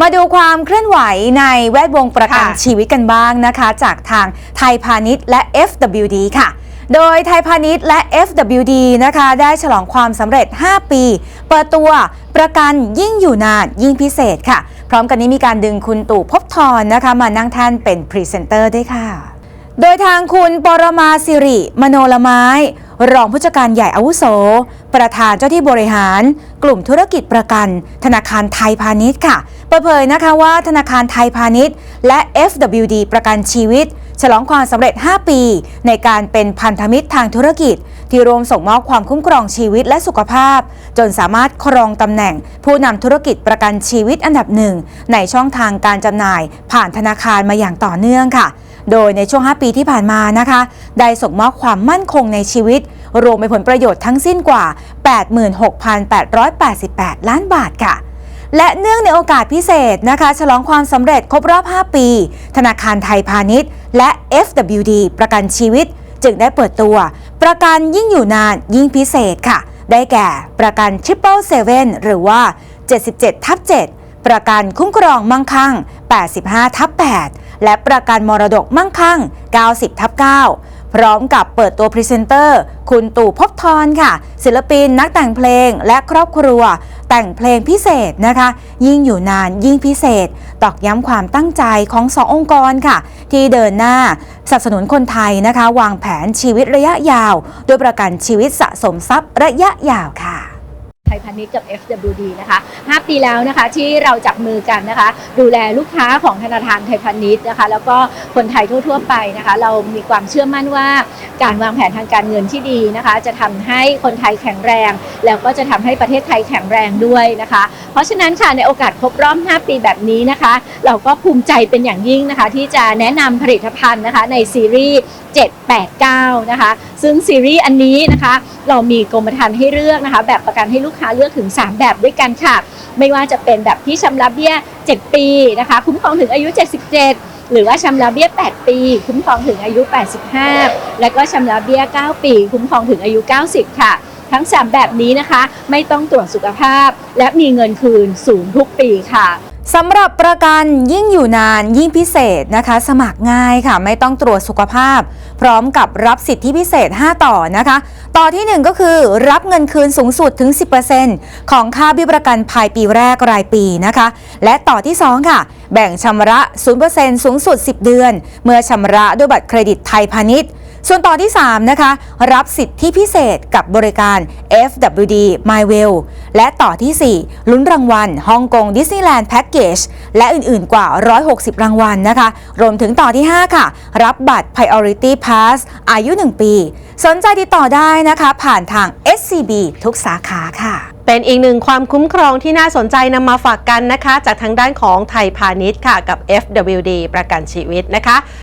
มาดูความเคลื่อนไหวในแวดวงประกันชีวิตกันบ้างนะคะ จากทางไทยพาณิชย์และ FWD ค่ะ โดยไทยพาณิชย์และ FWD นะคะ ได้ฉลองความสำเร็จ 5 ปี เปิดตัวประกันยิ่งอยู่นานยิ่งพิเศษค่ะ พร้อมกันนี้มีการดึงคุณตู่พบทรนะคะ มานั่งแท่นเป็นพรีเซนเตอร์ด้วยค่ะ โดยทางคุณปรมาสิริ มโนละไม้รองผู้จัดการใหญ่อาวุโส ประธานเจ้าที่บริหาร กลุ่มธุรกิจประกัน ธนาคารไทยพาณิชย์ค่ะ เปิดเผยนะคะว่าธนาคารไทยพาณิชย์ และ FWD ประกันชีวิต ฉลองความสำเร็จ 5 ปี ในการเป็นพันธมิตรทางธุรกิจ ที่รวมส่งมอบความคุ้มครองชีวิตและสุขภาพ จนสามารถครองตำแหน่ง ผู้นำธุรกิจประกันชีวิตอันดับหนึ่งในช่องทางการจำหน่าย ผ่านธนาคารมาอย่างต่อเนื่องค่ะ โดยในช่วง 5 ปีที่ผ่านมานะคะ ได้ส่งมอบความมั่นคงในชีวิต รวมเป็นผลประโยชน์ทั้งสิ้นกว่า 86,888 ล้านบาทค่ะ และเนื่องในโอกาสพิเศษนะคะ ฉลองความสำเร็จครบรอบ 5 ปี ธนาคารไทยพาณิชย์ และ FWD ประกันชีวิต จึงได้เปิดตัว ประกันยิ่งอยู่นานยิ่งพิเศษค่ะ ได้แก่ประกัน Triple Seven หรือว่า 77 ทับ 7 ประกันคุ้มครองมั่งคั่ง 85 ทับ 8 และประกันมรดกมั่งคั่ง 90 ทับ 9พร้อมกับเปิดตัวพรีเซนเตอร์ คุณตู่พบทรค่ะ ศิลปินนักแต่งเพลงและครอบครัว แต่งเพลงพิเศษนะคะ ยิ่งอยู่นานยิ่งพิเศษ ตอกย้ำความตั้งใจของสององค์กรค่ะ ที่เดินหน้าสนับสนุนคนไทยนะคะ วางแผนชีวิตระยะยาว ด้วยประกันชีวิตสะสมทรัพย์ระยะยาวค่ะ พาณิชย์กับ FWD นะคะ 5 ปีแล้วนะคะที่เราจับมือกันนะคะ ดูแลลูกค้าของธนาคารไทยพาณิชย์นะคะ แล้วก็คนไทยทั่ว ๆ ไปนะคะ เรามีความเชื่อมั่นว่าการวางแผนทางการเงินที่ดีนะคะ จะทำให้คนไทยแข็งแรง แล้วก็จะทำให้ประเทศไทยแข็งแรงด้วยนะคะ เพราะฉะนั้นค่ะในโอกาสครบรอบ 5 ปีแบบนี้นะคะ เราก็ภูมิใจเป็นอย่างยิ่งนะคะ ที่จะแนะนำผลิตภัณฑ์นะคะในซีรีส์789 นะคะ ซึ่งซีรีส์อันนี้นะคะ เรามีกรมธรรม์ให้เลือกนะคะ แบบประกันให้ลูกค้าเลือกถึง 3 แบบด้วยกันค่ะ ไม่ว่าจะเป็นแบบที่ชำระเบี้ย 7 ปีนะคะ คุ้มครองถึงอายุ 77 หรือว่าชำระเบี้ย 8 ปี คุ้มครองถึงอายุ 85 และก็ชำระเบี้ย 9 ปี คุ้มครองถึงอายุ 90 ค่ะ ทั้ง 3 แบบนี้นะคะ ไม่ต้องตรวจสุขภาพ และมีเงินคืนสูงทุกปีค่ะ สำหรับประกันยิ่งอยู่นานยิ่งพิเศษนะคะ สมัครง่ายค่ะ ไม่ต้องตรวจสุขภาพ พร้อมกับรับสิทธิพิเศษ 5 ต่อนะคะ ต่อทีหนึ่1 ก็คือรับเงินคืนสูงสุดถึง 10%ของค่าเบี้ยประกันภายปีแรกรายปีนะคะ และต่อที่ 2 ค่ะ แบ่งชำระ 0%สูงสุด 10 เดือน เมื่อชำระด้วยบัตรเครดิตไทยพาณิชย์ส่วนต่อที่ 3 นะคะ รับสิทธิพิเศษกับบริการ FWD MyWell และต่อที่ 4 ลุ้นรางวัลฮ่องกงดิสนีย์แลนด์แพ็กเกจและอื่นๆกว่า 160 รางวัลนะคะ รวมถึงต่อที่ 5 ค่ะ รับบัตร Priority Pass อายุ 1 ปี สนใจติดต่อได้นะคะ ผ่านทาง SCB ทุกสาขาค่ะเป็นอีกหนึ่งความคุ้มครองที่น่าสนใจนำมาฝากกันนะคะ จากทางด้านของไทยพาณิชย์ค่ะกับ FWD ประกันชีวิตนะคะ